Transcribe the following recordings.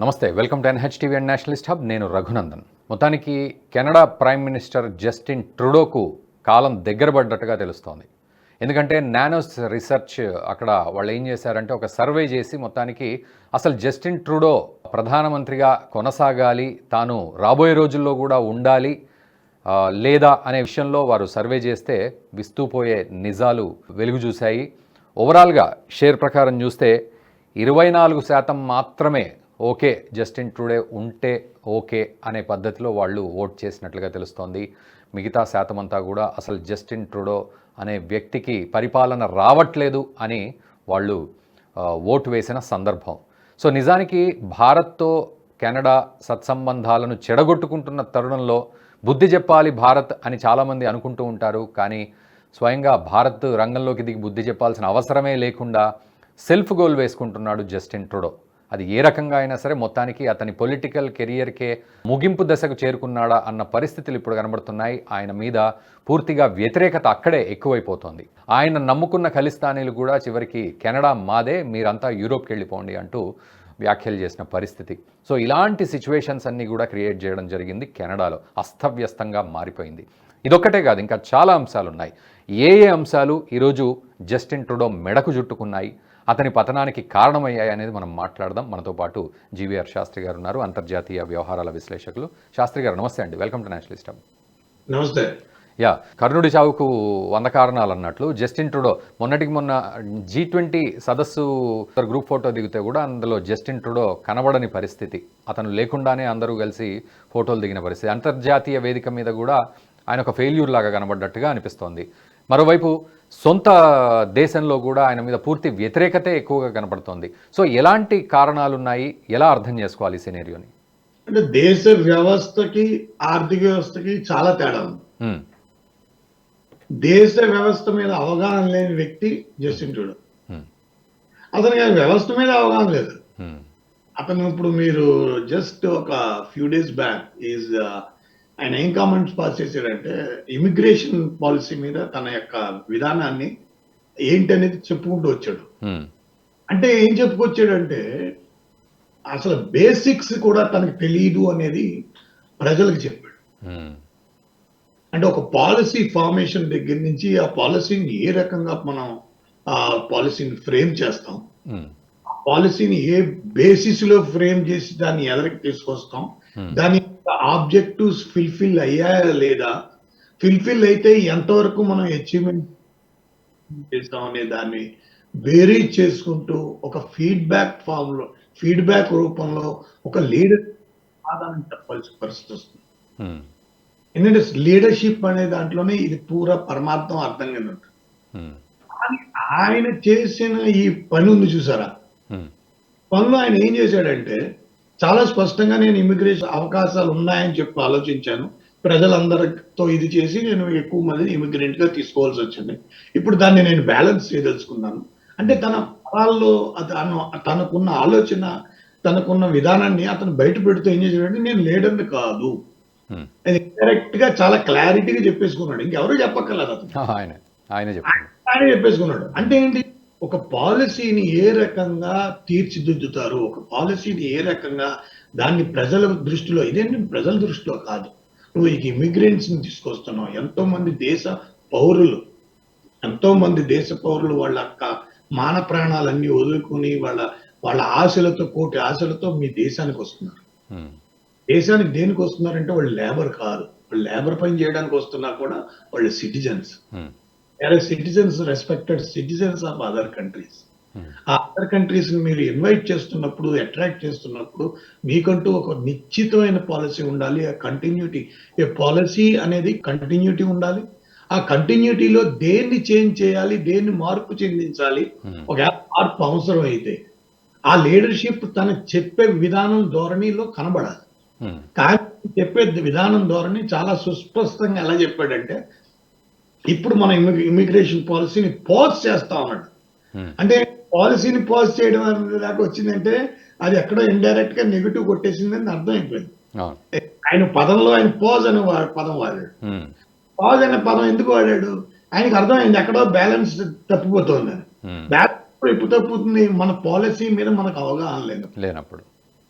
నమస్తే welcome to NH TV and nationalist hub. నేను రఘునందన్. మొత్తానికి కెనడా ప్రైమ్ మినిస్టర్ జస్టిన్ ట్రుడోకు కాలం దగ్గర పడ్డట్టుగా తెలుస్తోంది. ఎందుకంటే నానోస్ రీసెర్చ్ అక్కడ వాళ్ళు ఏం చేశారంటే ఒక సర్వే చేసి మొత్తానికి అసలు జస్టిన్ ట్రూడో ప్రధానమంత్రిగా కొనసాగాలి తాను రాబోయే రోజుల్లో కూడా ఉండాలి లేదా అనే విషయంలో వారు సర్వే చేస్తే విస్తూపోయే నిజాలు వెలుగు చూశాయి. ఓవరాల్గా షేర్ ప్రకారం చూస్తే ఇరవై నాలుగు శాతం మాత్రమే ఓకే జస్టిన్ ట్రూడే ఉంటే ఓకే అనే పద్ధతిలో వాళ్ళు ఓట్ చేసినట్లుగా తెలుస్తోంది. మిగతా శాతం అంతా కూడా అసలు జస్టిన్ ట్రూడో అనే వ్యక్తికి పరిపాలన రావట్లేదు అని వాళ్ళు ఓటు వేసిన సందర్భం. సో నిజానికి భారత్తో కెనడా సత్సంబంధాలను చెడగొట్టుకుంటున్న తరుణంలో బుద్ధి చెప్పాలి భారత్ అని చాలామంది అనుకుంటూ ఉంటారు. కానీ స్వయంగా భారత్ రంగంలోకి దిగి బుద్ధి చెప్పాల్సిన అవసరమే లేకుండా సెల్ఫ్ గోల్ వేసుకుంటున్నాడు జస్టిన్ ట్రుడో అది ఏ రకంగా అయినా సరే మొత్తానికి అతని పొలిటికల్ కెరియర్కే ముగింపు దశకు చేరుకున్నాడా అన్న పరిస్థితులు ఇప్పుడు కనబడుతున్నాయి. ఆయన మీద పూర్తిగా వ్యతిరేకత అక్కడే ఎక్కువైపోతోంది. ఆయన నమ్ముకున్న ఖలిస్తానీలు కూడా చివరికి కెనడా మాదే మీరంతా యూరోప్కి వెళ్ళిపోండి అంటూ వ్యాఖ్యలు చేసిన పరిస్థితి. సో ఇలాంటి సిచ్యువేషన్స్ అన్నీ కూడా క్రియేట్ చేయడం జరిగింది కెనడాలో. అస్తవ్యస్తంగా మారిపోయింది. ఇదొక్కటే కాదు ఇంకా చాలా అంశాలు ఉన్నాయి ఏ ఏ అంశాలు ఈరోజు జస్టిన్ ట్రుడో మెడకు జుట్టుకున్నాయి అతని పతనానికి కారణమయ్యాయి అనేది మనం మాట్లాడదాం. మనతో పాటు జీవీఆర్ శాస్త్రి గారు ఉన్నారు అంతర్జాతీయ వ్యవహారాల విశ్లేషకులు. శాస్త్రి గారు నమస్తే అండి. వెల్కమ్ టు నేషనల్ ఇష్టం నమస్తే. యా కర్ణుడి చావుకు వంద కారణాలు అన్నట్లు జస్టిన్ ట్రుడో మొన్నటికి మొన్న జీ ట్వంటీ సదస్సు గ్రూప్ ఫోటో దిగితే కూడా అందులో జస్టిన్ ట్రుడో కనబడని పరిస్థితి. అతను లేకుండానే అందరూ కలిసి ఫోటోలు దిగిన పరిస్థితి. అంతర్జాతీయ వేదిక మీద కూడా ఆయన ఒక ఫెయిల్యూర్ లాగా కనబడ్డట్టుగా అనిపిస్తోంది. మరోవైపు సొంత దేశంలో కూడా ఆయన మీద పూర్తి వ్యతిరేకతే ఎక్కువగా కనబడుతోంది సో ఎలాంటి కారణాలు ఉన్నాయి ఎలా అర్థం చేసుకోవాలి ఈ సినేరియోని అంటే దేశ వ్యవస్థకి ఆర్థిక వ్యవస్థకి చాలా తేడా ఉంది. దేశ వ్యవస్థ మీద అవగాహన లేని వ్యక్తి జస్టిన్ ట్రూడో. అతనికి వ్యవస్థ మీద అవగాహన లేదు. అతను ఇప్పుడు మీరు జస్ట్ ఒక ఫ్యూ డేస్ బ్యాక్ ఈజ్ ఆయన ఏం కామెంట్స్ పాస్ చేశాడంటే ఇమిగ్రేషన్ పాలసీ మీద తన యొక్క విధానాన్ని ఏంటనేది చెప్పుకుంటూ వచ్చాడు. అంటే ఏం చెప్పుకొచ్చాడంటే అసలు బేసిక్స్ కూడా తనకు తెలియదు అనేది ప్రజలకు చెప్పాడు. అంటే ఒక పాలసీ ఫార్మేషన్ దగ్గర నుంచి ఆ పాలసీని ఏ రకంగా మనం ఆ పాలసీని ఫ్రేమ్ చేస్తాం పాలసీని ఏ బేసిస్లో ఫ్రేమ్ చేసి దాన్ని ఎదరికి తీసుకొస్తాం. దాని ఆబ్జెక్టివ్స్ ఫిల్ఫిల్ అయ్యాయా లేదా? ఫిల్ఫిల్ అయితే ఎంతవరకు మనం అచీవ్మెంట్ చేస్తాం అనే దాన్ని వేరీ చేసుకుంటూ ఒక ఫీడ్బ్యాక్ ఫామ్లో ఫీడ్బ్యాక్ రూపంలో ఒక లీడర్ ఆదాయం చెప్పాల్సిన పరిస్థితి వస్తుంది. ఉమ్, ఎందుకంటే లీడర్షిప్ అనే దాంట్లోనే ఇది పూర పరమార్థం ఉంటుంది ఉమ్, కానీ ఆయన చేసిన ఈ పని ఉంది చూసారా? ఉమ్, పనులు ఆయన ఏం చేశాడంటే చాలా స్పష్టంగా నేను ఇమిగ్రేషన్ అవకాశాలు ఉన్నాయని చెప్పి ఆలోచించాను. ప్రజలందరితో ఇది చేసి నేను ఎక్కువ మందిని ఇమిగ్రెంట్గా తీసుకోవాల్సి వచ్చింది. ఇప్పుడు దాన్ని నేను బ్యాలెన్స్ చేయదలుచుకున్నాను. అంటే తన పదాల్లో తను తనకున్న ఆలోచన తనకున్న విధానాన్ని అతను బయట పెడుతూ ఏం చేశాడంటే నేను లీడర్ని కాదు. అది డైరెక్ట్గా చాలా క్లారిటీగా చెప్పేసుకున్నాడు. ఇంకెవరూ చెప్పక్కర్లేదు అతను. ఆయన చెప్పేసుకున్నాడు. అంటే ఏంటి? ఒక పాలసీని ఏ రకంగా తీర్చిదిద్దుతారు? ఒక పాలసీని ఏ రకంగా దాన్ని ప్రజల దృష్టిలో ఇదేంటి ప్రజల దృష్టిలో కాదు. నువ్వు ఈ ఇమిగ్రెంట్స్ని తీసుకొస్తున్నావు. ఎంతో మంది దేశ పౌరులు ఎంతో మంది దేశ పౌరులు వాళ్ళ యొక్క మాన ప్రాణాలన్నీ వదులుకుని వాళ్ళ వాళ్ళ ఆశలతో కోటి ఆశలతో మీ దేశానికి వస్తున్నారు. దేశానికి దేనికి వస్తున్నారంటే వాళ్ళు లేబర్ కాదు. వాళ్ళు లేబర్ పని చేయడానికి వస్తున్నా కూడా వాళ్ళు citizens. Um, citizens respected citizens of other countries Hmm. ఆ అదర్ కంట్రీస్ని మీరు ఇన్వైట్ చేస్తున్నప్పుడు అట్రాక్ట్ చేస్తున్నప్పుడు మీకంటూ ఒక నిశ్చితమైన పాలసీ ఉండాలి. ఆ కంటిన్యూటీ ఏ పాలసీ అనేది కంటిన్యూటీ ఉండాలి. ఆ కంటిన్యూటీలో దేన్ని చేంజ్ చేయాలి దేన్ని మార్పు చెందించాలి ఉమ్, ఒక మార్పు అవసరం అయితే ఆ లీడర్షిప్ తన చెప్పే విధానం ధోరణిలో కనబడాలి. ఉమ్, కానీ చెప్పే విధానం ధోరణి చాలా సుస్పష్టంగా ఎలా చెప్పాడంటే ఇప్పుడు మన ఇమిగ్రేషన్ పాలసీని పాజ్ చేస్తా ఉన్నాడు. అంటే పాలసీని పాజ్ చేయడం అనేది దాకా వచ్చిందంటే అది ఎక్కడో ఇండైరెక్ట్గా నెగిటివ్ కొట్టేసిందని అర్థం అయిపోయింది ఆయన పదంలో ఆయన పాజ్ అనే పదం వాడాడు. పాజ్ అనే పదం ఎందుకు వాడాడు? ఆయనకు అర్థమైంది ఎక్కడో బ్యాలెన్స్ తప్పిపోతుంది. బ్యాలెన్స్ ఇప్పుడు తప్పుతుంది? మన పాలసీ మీద మనకు అవగాహన లేదు లేనప్పుడు.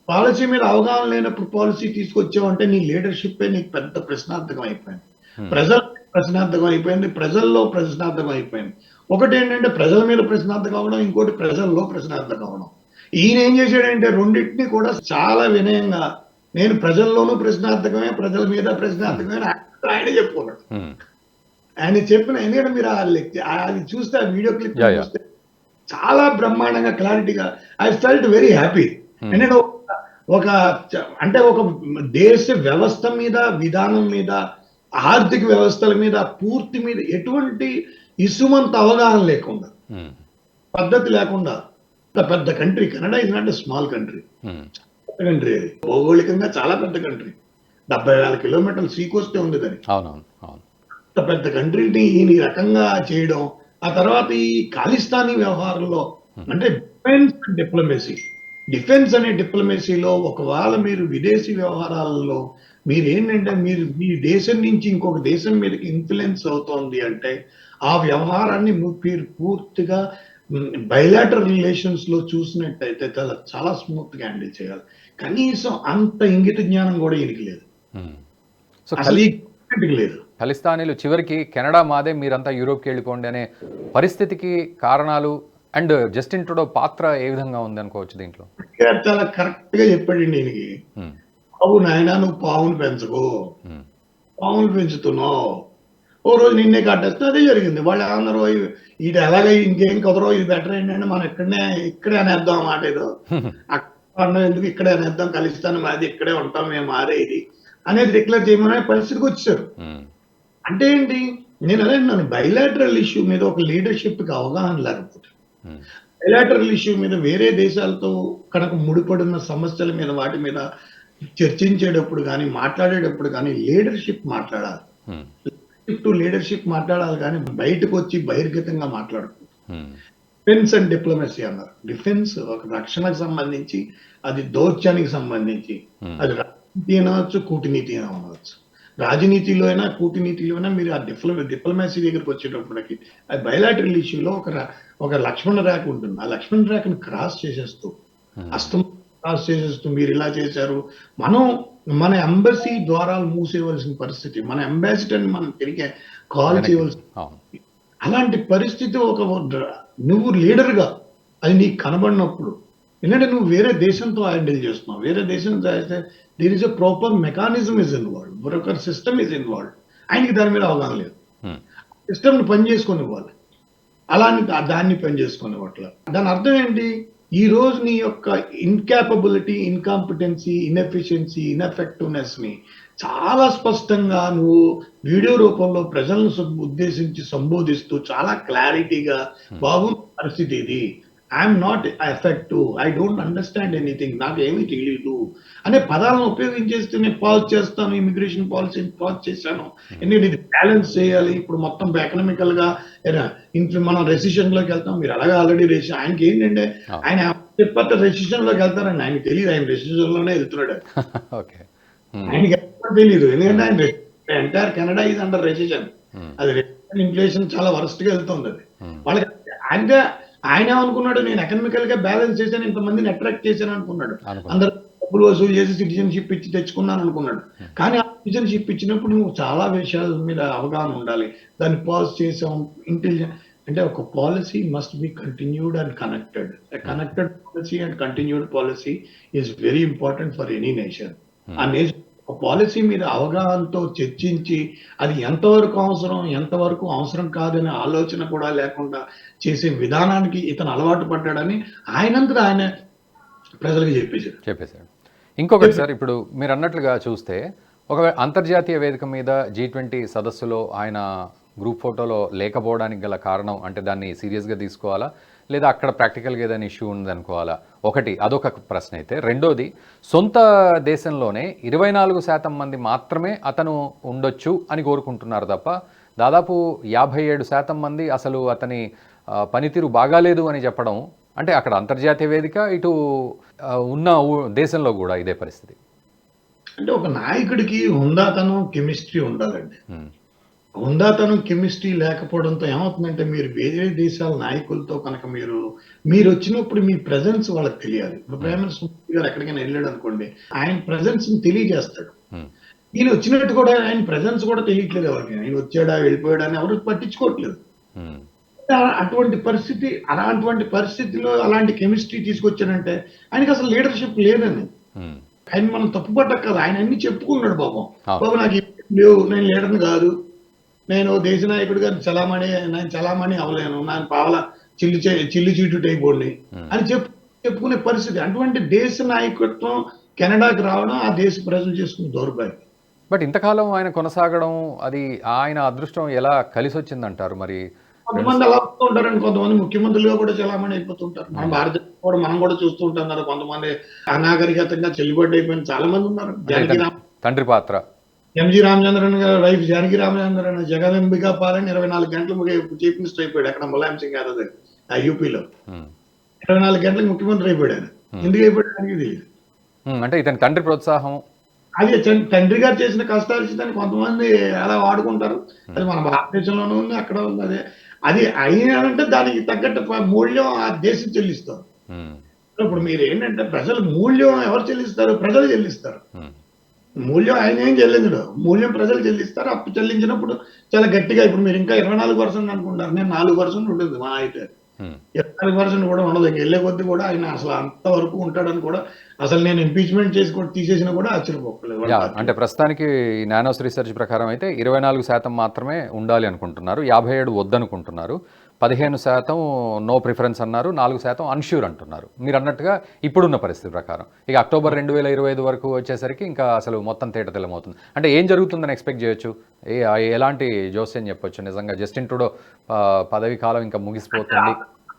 పాలసీ మీద అవగాహన లేనప్పుడు పాలసీ తీసుకొచ్చావంటే నీ లీడర్షిప్ నీకు పెద్ద ప్రశ్నార్థకం అయిపోయింది. ప్రజల ప్రశ్నార్థకం అయిపోయింది ప్రజల్లో ప్రశ్నార్థకం అయిపోయింది ఒకటి ఏంటంటే ప్రజల మీద ప్రశ్నార్థకం అవడం ఇంకోటి ప్రజల్లో ప్రశ్నార్థకం అవడం ఈయన ఏం చేశాడంటే రెండింటిని కూడా చాలా వినయంగా నేను ప్రజల్లోనూ ప్రశ్నార్థకమే ప్రజల మీద ప్రశ్నార్థకమే ఆయన చెప్పుకున్నాడు. ఆయన చెప్పిన ఎందుకంటే మీరు ఆ లెక్- ఆ- అది చూస్తే ఆ వీడియో క్లిప్. చూస్తే చాలా బ్రహ్మాండంగా క్లారిటీగా ఐ ఫెల్ట్ వెరీ హ్యాపీ. ఎందుకంటే ఒక- అంటే ఒక దేశ వ్యవస్థ మీద విధానం మీద ఆర్థిక వ్యవస్థల మీద పూర్తి మీద ఎటువంటి ఇసుమంత అవగాహన లేకుండా ఉమ్, పద్ధతి లేకుండా పెద్ద country Canada is not small country పెద్ద కంట్రీ అది. భౌగోళికంగా చాలా పెద్ద కంట్రీ డెబ్బై వేల కిలోమీటర్లు సీకోస్తే ఉంది అవును. ఇంత పెద్ద కంట్రీని ఈ రకంగా చేయడం ఆ తర్వాత ఈ ఖాళిస్తానీ వ్యవహారంలో అంటే డిఫెన్స్ డిప్లొమసీ డిఫెన్స్ అనే డిప్లొమసీలో ఒకవేళ మీరు విదేశీ వ్యవహారాలలో మీరు ఏంటంటే మీరు మీ దేశం నుంచి ఇంకొక దేశం మీదకి ఇన్ఫ్లుయెన్స్ అవుతోంది అంటే ఆ వ్యవహారాన్ని మీరు పూర్తిగా బయలాటర్ రిలేషన్స్లో చూసినట్టయితే చాలా చాలా స్మూత్గా హ్యాండిల్ చేయాలి. కనీసం అంత ఇంగిత జ్ఞానం కూడా ఈయనకి లేదు. అసలు లేదు. ఖలిస్తానీలు చివరికి కెనడా మాదే మీరంతా యూరోప్కి వెళ్ళిపోండి అనే పరిస్థితికి కారణాలు అండ్ జస్టిన్ ట్రూడో పాత్ర ఏ విధంగా ఉంది అనుకోవచ్చు దీంట్లో? చాలా కరెక్ట్గా ఈయనకి ఉమ్, బాబు నాయన నువ్వు పావును పెంచకు. పావులు పెంచుతున్నావు. ఓ రోజు నిన్నే కట్టేస్తే అదే జరిగింది. వాళ్ళు అందరూ ఇది ఎలాగ ఇంకేం కుదరో ఇది బెటర్ ఏంటంటే మనం ఇక్కడనే ఇక్కడే అనేద్దాం అన్నమాట ఏదో. అక్కడ ఎందుకు ఇక్కడే అనేద్దాం కలిస్తాను మాది ఇక్కడే ఉంటాం మేము మారేది అనేది డిక్లేర్ చేయమనే పరిస్థితికి వచ్చారు. అంటే ఏంటి? నేను అదే నన్ను బయలాటరల్ ఇష్యూ మీద ఒక లీడర్షిప్కి అవగాహన లేకపోతే ఉమ్, బయలాటరల్ ఇష్యూ మీద వేరే దేశాలతో కనుక ముడిపడున్న సమస్యల మీద వాటి మీద చర్చించేటప్పుడు కానీ మాట్లాడేటప్పుడు కానీ లీడర్షిప్ మాట్లాడాలి. ఉమ్, టు లీడర్షిప్ మాట్లాడాలి కానీ బయటకు వచ్చి బహిర్గతంగా మాట్లాడకూడదు. ఉమ్, డిఫెన్స్ అండ్ డిప్లొమసీ అన్నారు. డిఫెన్స్ ఒక రక్షణకు సంబంధించి అది దౌత్యానికి సంబంధించి Hmm. అది రాజనీతి అనవచ్చు కూటనీతి అని అనవచ్చు. రాజనీతిలో అయినా కూటనీతిలో అయినా మీరు ఆ డిప్లొ డిప్లొమసీ దగ్గరికి వచ్చేటప్పటికి అది బయలాటరల్ ఇష్యూలో ఒక ఒక లక్ష్మణ రేఖ ఉంటుంది. ఆ లక్ష్మణ రేఖను క్రాస్ చేసేస్తూ అస్తం క్రాస్ చేసేస్తూ మీరు ఇలా చేశారు. మనం మన ఎంబసీ ద్వారాలు మూసేయవలసిన పరిస్థితి మన అంబాసిడర్ని మనం తిరిగి కాల్ చేయవలసిన అలాంటి పరిస్థితి ఒక నువ్వు లీడర్గా అది నీకు కనబడినప్పుడు ఎందుకంటే నువ్వు వేరే దేశంతో హ్యాండిల్ చేస్తున్నావు. వేరే దేశంతో అయితే there is a proper mechanism is involve broker system is involve ఆయనకి దాని మీద అవగాహన లేదు. ఉమ్, సిస్టమ్ని పని చేసుకొని ఇవ్వాలి అలాని దా- దాన్ని పని చేసుకొని ఇవ్వట్ల దాని అర్థం ఏంటి? ఈ రోజు నీ యొక్క ఇన్కాపబిలిటీ ఇన్కాంపిటెన్సీ ఇన్ఎఫిషియన్సీ ఇన్ఎఫెక్టివ్నెస్ని చాలా స్పష్టంగా నువ్వు వీడియో రూపంలో ప్రజలను ఉద్దేశించి సంబోధిస్తూ చాలా క్లారిటీగా బాబు పరిస్థితి ఇది. I'm not effective I don't understand anything నాకు ఏమీ తెలియదు అనే పదాలను ఉపయోగించేస్తూ నేను పాజ్ చేస్తాను ఇమిగ్రేషన్ పాలసీని పాజ్ చేశాను. ఎందుకంటే ఇది బ్యాలెన్స్ చేయాలి. ఇప్పుడు మొత్తం ఎకనామికల్గా మనం రెసిషన్లోకి వెళ్తాం. మీరు అలాగే ఆల్రెడీ రెసి ఆయనకి ఏంటంటే. ఆయన చెప్పట్టు రెసిషన్లోకి వెళ్తారండి. ఆయనకి తెలియదు. ఆయన రెసిషన్లోనే వెళ్తున్నాడు. ఉమ్, ఆయనకి తెలియదు ఎందుకంటే ఆయన ఎంటైర్ కెనడా ఇది అండర్ రెసిషన్ అది ఇన్ఫ్లేషన్ చాలా వరస్ట్గా వెళ్తుంది. అది ఉమ్, వాళ్ళకి అంటే ఆయన ఏమనుకున్నాడు? నేను ఎకనామికల్గా బ్యాలెన్స్ చేశాను ఇంతమందిని అట్రాక్ట్ చేశాను అనుకున్నాడు. అనుకున్నా. అందరూ డబ్బులు వసూలు చేసి సిటిజన్షిప్ ఇచ్చి తెచ్చుకున్నాను అనుకున్నాడు. కానీ ఆ సిటిజన్షిప్ ఇచ్చినప్పుడు నువ్వు చాలా విషయాల మీద అవగాహన ఉండాలి. దాన్ని పాజ్ చేసాం ఇంటెలిజెంట్ అంటే ఒక policy must be continued and connected connected policy and continued policy is very important for any nation ఆ నేషన్ పాలసీ మీద అవగాహనతో చర్చించి అది ఎంతవరకు అవసరం ఎంతవరకు అవసరం కాదనే ఆలోచన కూడా లేకుండా చేసే విధానానికి ఇతను అలవాటు పడ్డాడని ఆయనంతటా ఆయన ప్రజలకు చెప్పేశారు. చెప్పేశాడు ఇంకొకటి సార్ ఇప్పుడు మీరు అన్నట్లుగా చూస్తే ఒక అంతర్జాతీయ వేదిక మీద జీ ట్వంటీ సదస్సులో ఆయన గ్రూప్ ఫోటోలో లేకపోవడానికి గల కారణం అంటే దాన్ని సీరియస్గా తీసుకోవాలా? లేదా అక్కడ ప్రాక్టికల్గా ఏదైనా ఇష్యూ ఉందనుకోవాలా? ఒకటి అదొక ప్రశ్న అయితే. రెండోది సొంత దేశంలోనే ఇరవై నాలుగు శాతం మంది మాత్రమే అతను ఉండొచ్చు అని కోరుకుంటున్నారు తప్ప దాదాపు యాభై ఏడు శాతం మంది అసలు అతని పనితీరు బాగాలేదు అని చెప్పడం అంటే అక్కడ అంతర్జాతీయ వేదిక ఇటు ఉన్న దేశంలో కూడా ఇదే పరిస్థితి. అంటే ఒక నాయకుడికి హుందాతనం కెమిస్ట్రీ ఉండాలండి హుందాతనం కెమిస్ట్రీ లేకపోవడంతో ఏమవుతుందంటే మీరు వేరే దేశాల నాయకులతో కనుక మీరు మీరు వచ్చినప్పుడు మీ ప్రజెన్స్ వాళ్ళకి తెలియాలి. ఇప్పుడు ప్రైమ్ మినిస్టర్ మోదీ గారు ఎక్కడికైనా వెళ్ళాడు అనుకోండి ఆయన ప్రజెన్స్ తెలియజేస్తాడు. ఉమ్, ఈయన వచ్చినట్టు కూడా ఆయన ప్రజెన్స్ కూడా తెలియట్లేదు ఎవరికి. ఆయన వచ్చాడా వెళ్ళిపోయాడా అని ఎవరు పట్టించుకోవట్లేదు. ఆ- అటువంటి పరిస్థితి అలాంటి పరిస్థితిలో అలాంటి కెమిస్ట్రీ తీసుకొచ్చాడంటే ఆయనకి అసలు లీడర్షిప్ లేదని ఆయన మనం తప్పు పట్టక కదా. ఆయన అన్ని చెప్పుకున్నాడు పాపం. అవును. బాబు నాకు లేవు నేను లీడర్ని కాదు. నేను దేశ నాయకుడిగా చలామణి నేను చలామణి అవ్వలేను. నేను పావల చిల్లు చిల్లు చీటు టైపోండి Hmm. అని చెప్పు చెప్పుకునే పరిస్థితి. అటువంటి దేశ నాయకత్వం కెనడాకి రావడం ఆ దేశ ప్రజలు చేసుకున్న దౌర్భాగ్యం. బట్ ఇంతకాలం ఆయన కొనసాగడం అది ఆయన అదృష్టం ఎలా కలిసి వచ్చిందంటారు మరి? కొంతమంది అలా ఉంటారండి. కొంతమంది ముఖ్యమంత్రులుగా కూడా చలామణి అయిపోతుంటారు. మన భారతదేశం కూడా మనం కూడా చూస్తూ ఉంటాం కొంతమంది అనాగరికతంగా చెల్లుబాటు అయిపోయిన చాలా మంది ఉన్నారు తండ్రి పాత్ర. ఎంజి రామచంద్రన్ గారి వైఫ్ జానకి రామచంద్రన్ జగదంబికా పాలన ఇరవై నాలుగు గంటలు చీఫ్ మినిస్టర్ అయిపోయాడు అక్కడ ములాయం సింగ్ యాదవ్ దగ్గర, ఆ యూపీలో ఉమ్, ఇరవై నాలుగు గంటలకు ముఖ్యమంత్రి అయిపోయాడు ఆయన. ఎందుకు అయిపోయాడు తెలియదు. ఉమ్, అంటే ఇతని తండ్రి ప్రోత్సాహం. అది తండ్రి గారు చేసిన కష్టాలు దాన్ని కొంతమంది అలా వాడుకుంటారు. అది మన భారతదేశంలోనూ ఉంది అక్కడ ఉంది అదే. అది అయినారంటే దానికి తగ్గట్టు మూల్యం ఆ దేశం చెల్లిస్తారు ఇప్పుడు మీరు ఏంటంటే ప్రజలు మూల్యం ఎవరు చెల్లిస్తారు? ప్రజలు చెల్లిస్తారు. మూల్యం ఆయన ఏం చెల్లించడు మూల్యం ప్రజలు చెల్లిస్తారు అప్పు చెల్లించినప్పుడు చాలా గట్టిగా ఇప్పుడు మీరు ఇంకా ఇరవై నాలుగు పర్సెంట్ అనుకుంటారు. నేను నాలుగు పర్సెంట్ ఉంటుంది మా అయితే ఇరవై నాలుగు పర్సెంట్ కూడా ఉండదు. వెళ్ళే కొద్దీ కూడా ఆయన అసలు అంతవరకు ఉంటాడని కూడా అసలు నేను ఇంపీచ్మెంట్ చేసి కూడా తీసేసినా కూడా ఆశ్చర్యపోకలేదు యా అంటే ప్రస్తుతానికి నానోస్ రీసెర్చ్ ప్రకారం అయితే ఇరవై నాలుగు శాతం మాత్రమే ఉండాలి అనుకుంటున్నారు. యాభై ఏడు వద్దనుకుంటున్నారు. పదిహేను శాతం నో ప్రిఫరెన్స్ అన్నారు నాలుగు శాతం అన్ష్యూర్ అంటున్నారు. మీరు అన్నట్టుగా ఇప్పుడున్న పరిస్థితి ప్రకారం. ఇక అక్టోబర్ రెండు వేల ఇరవై ఐదు వరకు వచ్చేసరికి ఇంకా అసలు మొత్తం తేట తెల్లమవుతుంది అంటే ఏం జరుగుతుందని ఎక్స్పెక్ట్ చేయొచ్చు? ఏ ఎలాంటి జోస్యం చెప్పొచ్చు? నిజంగా జస్టిన్ ట్రూడో ఆ, పదవి కాలం ఇంకా ముగిసిపోతుంది.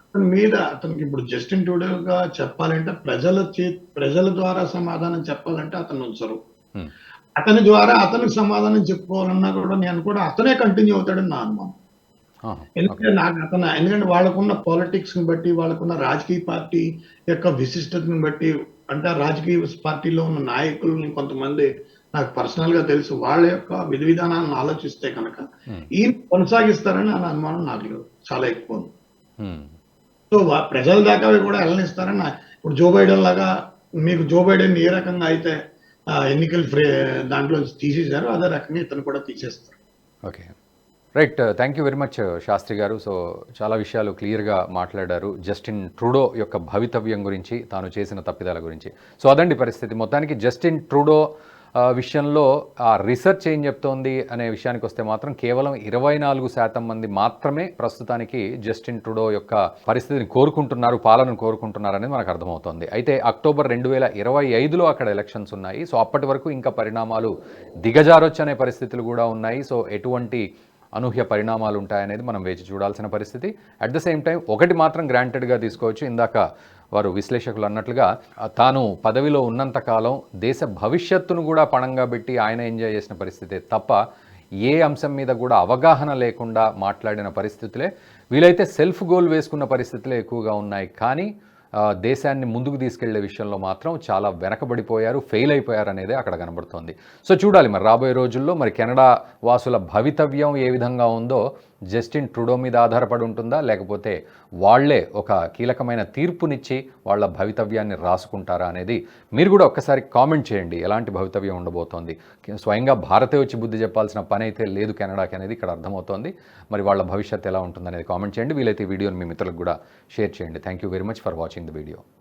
అతని మీద అతనికి ఇప్పుడు జస్టిన్గా చెప్పాలంటే ప్రజల చే ప్రజల ద్వారా సమాధానం చెప్పాలంటే అతను ఉంచరు. అతని ద్వారా అతనికి సమాధానం చెప్పుకోవాలన్నా కూడా నేను కూడా అతనే కంటిన్యూ అవుతాడని నా అనుమానం. ఎందుకంటే నాకు అతను ఎందుకంటే వాళ్ళకున్న పాలిటిక్స్ని బట్టి వాళ్ళకున్న రాజకీయ పార్టీ యొక్క విశిష్టతని బట్టి అంటే రాజకీయ పార్టీలో ఉన్న నాయకుల్ని కొంతమంది నాకు పర్సనల్గా తెలుసు. వాళ్ళ యొక్క విధి విధానాలను ఆలోచిస్తే కనుక. ఈయన కొనసాగిస్తారని నా అనుమానం నాకు చాలా ఎక్కువ. ఉంది సో ప్రజల దాకా కూడా వెళ్ళనిస్తారని ఇప్పుడు జో బైడెన్ లాగా మీకు జో బైడెన్ ఏ రకంగా అయితే ఎన్నికల ఫ్రే దాంట్లో తీసేశారో అదే రకంగా ఇతను కూడా తీసేస్తారు. Okay. Right thank you very much Shastri గారు. సో చాలా విషయాలు క్లియర్గా మాట్లాడారు. జస్టిన్ ట్రూడో యొక్క భవితవ్యం గురించి తాను చేసిన తప్పిదాల గురించి. సో అదండి పరిస్థితి. మొత్తానికి జస్టిన్ ట్రూడో విషయంలో ఆ రీసెర్చ్ ఏం చెప్తోంది అనే విషయానికి వస్తే మాత్రం కేవలం ఇరవై నాలుగు శాతం మంది మాత్రమే ప్రస్తుతానికి జస్టిన్ ట్రూడో యొక్క పరిస్థితిని కోరుకుంటున్నారు పాలనను కోరుకుంటున్నారు అనేది మనకు అర్థమవుతోంది. అయితే అక్టోబర్ రెండు వేల ఇరవై ఐదులో అక్కడ ఎలక్షన్స్ ఉన్నాయి. సో అప్పటి వరకు ఇంకా పరిణామాలు దిగజారొచ్చు అనే పరిస్థితులు కూడా ఉన్నాయి. సో ఎటువంటి అనూహ్య పరిణామాలు ఉంటాయనేది మనం వేచి చూడాల్సిన పరిస్థితి. అట్ ద సేమ్ టైం ఒకటి మాత్రం గ్రాంటెడ్గా తీసుకోవచ్చు. ఇందాక వారు విశ్లేషకులు అన్నట్లుగా తాను పదవిలో ఉన్నంత కాలం దేశ భవిష్యత్తును కూడా పణంగా పెట్టి ఆయన ఎంజాయ్ చేసిన పరిస్థితే తప్ప ఏ అంశం మీద కూడా అవగాహన లేకుండా మాట్లాడిన పరిస్థితులే. వీలైతే సెల్ఫ్ గోల్ వేసుకున్న పరిస్థితులే ఎక్కువగా ఉన్నాయి. కానీ దేశాన్ని ముందుకు తీసుకెళ్ళే విషయంలో మాత్రం చాలా వెనకబడిపోయారు ఫెయిల్ అయిపోయారు అనేది అక్కడ కనబడుతోంది. సో చూడాలి మరి రాబోయే రోజుల్లో మరి కెనడా వాసుల భవితవ్యం ఏ విధంగా ఉందో. జస్టిన్ ట్రూడో మీద ఆధారపడి ఉంటుందా? లేకపోతే వాళ్ళే ఒక కీలకమైన తీర్పునిచ్చి వాళ్ళ భవితవ్యాన్ని రాసుకుంటారా అనేది మీరు కూడా ఒక్కసారి కామెంట్ చేయండి. ఎలాంటి భవితవ్యం ఉండబోతోంది? స్వయంగా భారతే వచ్చి బుద్ధి చెప్పాల్సిన పని అయితే లేదు కెనడాకి అనేది ఇక్కడ అర్థమవుతోంది. మరి వాళ్ళ భవిష్యత్తు ఎలా ఉంటుందనేది కామెంట్ చేయండి. వీలైతే వీడియోని మీ మిత్రులకు కూడా షేర్ చేయండి. Thank you very much for watching the video